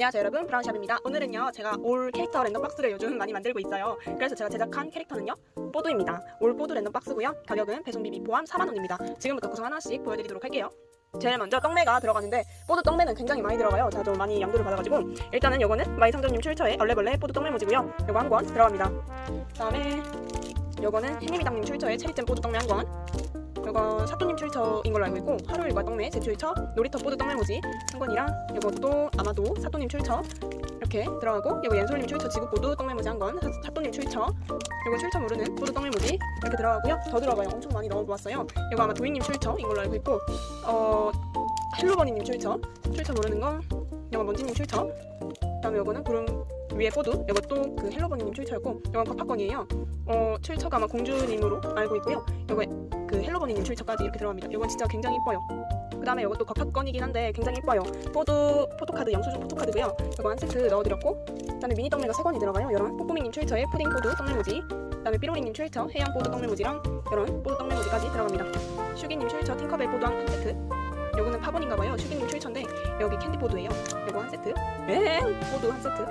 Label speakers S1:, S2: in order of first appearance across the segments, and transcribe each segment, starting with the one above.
S1: 안녕하세요 여러분. 브라운샵입니다. 오늘은요 제가 올 캐릭터 랜덤 박스를 요즘 많이 만들고 있어요. 그래서 제가 제작한 캐릭터는요 뽀드입니다. 올 뽀드 랜덤 박스고요. 가격은 배송비 미 포함 4만원입니다. 지금부터 구성 하나씩 보여드리도록 할게요. 제일 먼저 떡매가 들어가는데 뽀드 떡매는 굉장히 많이 들어가요. 제가 좀 많이 양도를 받아가지고. 일단은 요거는 마이 상점님 출처의 얼레벌레 뽀드 떡매 모지고요. 요거 한 권 들어갑니다. 그 다음에 요거는 해미미당님 출처의 체리잼 뽀드 떡매 한권 요거 사또님 출처인 걸로 알고 있고 하루 일과 떡매 제 출처 놀이터 뽀드 떡매 모지 한 권이랑 요것도 아마도 사또님 출처 이렇게 들어가고 요거 옌솔님 출처 지구 보드 떡매무지 한권 사또님 출처. 요거 출처 모르는 보드 떡매무지 이렇게 들어가고요. 더 들어가요. 엄청 많이 넣어보았어요. 요거 아마 도희님 출처인 걸로 알고 있고 어 헬로버니님 출처. 출처 모르는 거 요거 먼지님 출처. 그다음에 요거는 구름 위에 보드 요것도 그 헬로버니님 출처였고 요건 거파건이에요. 어 출처가 아마 공주님으로 알고 있고요. 요거 그 헬로버니님 출처까지 이렇게 들어갑니다. 요건 진짜 굉장히 이뻐요. 그 다음에 이것도 겉팝건이긴 한데 굉장히 이뻐요. 포드 포토카드 영수증 포토카드고요. 이거 한 세트 넣어드렸고 그 다음에 미니 떡메가 세 권이 들어가요. 이런 뽀뽀미님 출처의 푸딩 포드 떡메모지 그 다음에 삐로리님 출처 해양 포드 떡메모지랑 이런 포드 떡메모지까지 들어갑니다. 슈기님 출처 팅커벨 포드 한 세트. 요거는 파본인가봐요. 슈기님 출처인데 여기 캔디 포드예요. 요거 한 세트. 엥? 포드 한 세트.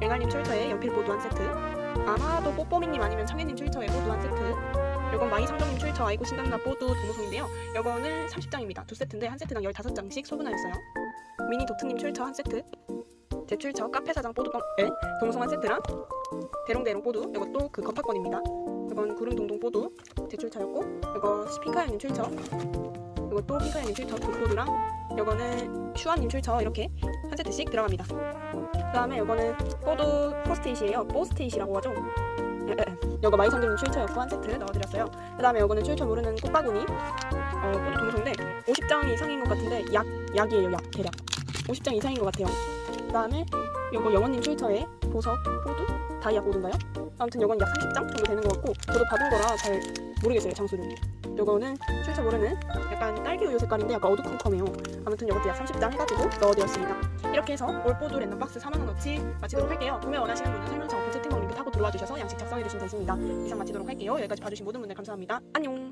S1: 랭알님 출처의 연필 포드 한 세트 아마도 뽀뽀미님 아니면 청해님 출처의 포드 한 세트 요건 마이 상점님 출처 아이고 신단나 포드 동호송인데요 요거는 30장입니다. 두 세트인데 한 세트당 15장씩 소분하였어요. 미니 도트님 출처 한 세트. 제 출처 카페 사장 뽀드 에 동송 한 세트랑 대롱대롱 뽀드 이것도 그 거파권입니다. 이건 구름 동동 뽀드 제 출처였고 이거 핑카연님 출처 이것도 핑카연님 출처 그 뽀드랑 이거는 슈아님 출처 이렇게 한 세트씩 들어갑니다. 그 다음에 이거는 뽀드 포스트잇이에요. 포스트잇이라고 하죠. 이거 마이 상점님 출처였고 한 세트 넣어드렸어요. 그 다음에 이거는 출처 모르는 꽃바구니 어, 꽃 동성인데 50장 이상인 것 같은데 약 약이에요 약 대략 50장 이상인 것 같아요. 그 다음에 이거 영원님 출처의 보석 보드 다이아 보드인가요? 아무튼 이건 약 30장 정도 되는 것 같고 저도 받은 거라 잘 모르겠어요 장수를. 이거는 출처 모르는 약간 딸기 우유 색깔인데 약간 어두컴컴해요. 아무튼 이것도 약 30장 해가지고 넣어드렸습니다. 이렇게 해서 올보드 랜덤 박스 4만원어치 마치도록 할게요. 구매 원하시는 분은 설명서 오픈 채팅방 링크 타고 들어와 주셔서 양식 작성해 주시면 되십니다. 이상 마치도록 할게요. 여기까지 봐주신 모든 분들 감사합니다. 안녕.